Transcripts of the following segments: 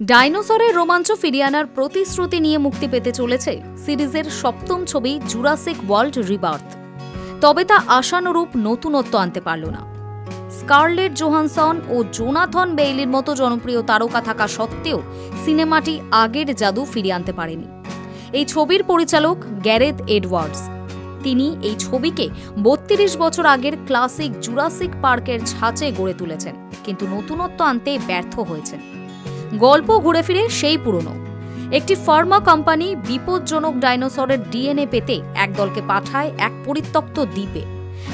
ডাইনোসরের রোমাঞ্চ ফিরিয়ে আনার প্রতিশ্রুতি নিয়ে মুক্তি পেতে চলেছে সিরিজের সপ্তম ছবি জুরাসিক ওয়ার্ল্ড রিবার্থ। তবে তা আশানুরূপ নতুনত্ব আনতে পারল না। স্কারলেট জোহানসন ও জোনাথন বেইলির মতো জনপ্রিয় তারকা থাকা সত্ত্বেও সিনেমাটি আগের জাদু ফিরিয়ে আনতে পারেনি। এই ছবির পরিচালক গ্যারেথ এডওয়ার্ডস। তিনি এই ছবিকে বত্রিশ বছর আগের ক্লাসিক জুরাসিক পার্কের ছাঁচে গড়ে তুলেছেন, কিন্তু নতুনত্ব আনতে ব্যর্থ হয়েছেন। গল্প ঘুরে ফিরে সেই পুরনো। একটি ফার্মা কোম্পানি বিপজ্জনক ডাইনোসরের ডিএনএ পেতে একদলকে পাঠায় এক পরিত্যক্ত দ্বীপে।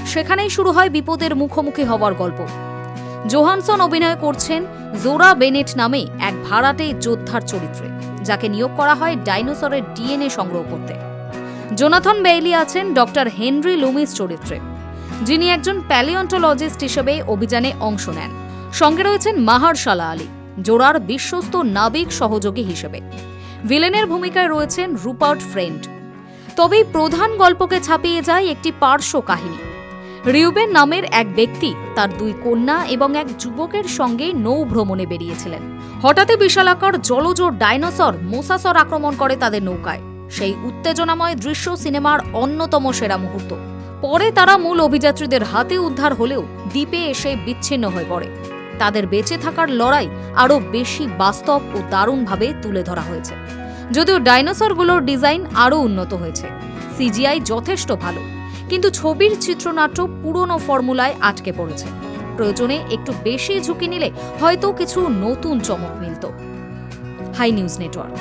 সেখানেই শুরু হয় বিপদের মুখোমুখি হওয়ার গল্প। জোহানসন অভিনয় করছেন জোরা বেনেট নামে এক ভাড়াটে যোদ্ধার চরিত্রে, যাকে নিয়োগ করা হয় ডাইনোসরের ডিএনএ সংগ্রহ করতে। জোনাথন বেইলি আছেন ডক্টর হেনরি লুমিস চরিত্রে, যিনি একজন প্যালিওন্টোলজিস্ট হিসেবে অভিযানে অংশ নেন। সঙ্গে রয়েছেন মাহারশালা আলী। জোড়ার বিশ্বস্ত নাবিক সহযোগী হিসেবে। ভিলেনের ভূমিকায় রয়েছেন রুপার্ট ফ্রেন্ড। তবেই প্রধান গল্পকে ছাপিয়ে যায় একটি পার্শ্ব কাহিনী। রিউবেন নামের এক ব্যক্তি তার দুই কন্যা এবং এক যুবকের সঙ্গে নৌ ভ্রমণে বেরিয়েছিলেন। হঠাৎই বিশালাকার জলজ ডাইনোসর মোসাসর আক্রমণ করে তাদের নৌকায়। সেই উত্তেজনাময় দৃশ্য সিনেমার অন্যতম সেরা মুহূর্ত। পরে তারা মূল অভিযাত্রীদের হাতে উদ্ধার হলেও দ্বীপে এসে বিচ্ছিন্ন হয়ে পড়ে। তাদের বেঁচে থাকার লড়াই আরও বেশি বাস্তব ও দারুণভাবে তুলে ধরা হয়েছে। যদিও ডাইনোসরগুলোর ডিজাইন আরও উন্নত হয়েছে। সিজিআই যথেষ্ট ভালো, কিন্তু ছবির চিত্রনাট্য পুরনো ফর্মুলায় আটকে পড়েছে। প্রয়োজনে একটু বেশি ঝুঁকি নিলে হয়তো কিছু নতুন চমক মিলত। Hi news network.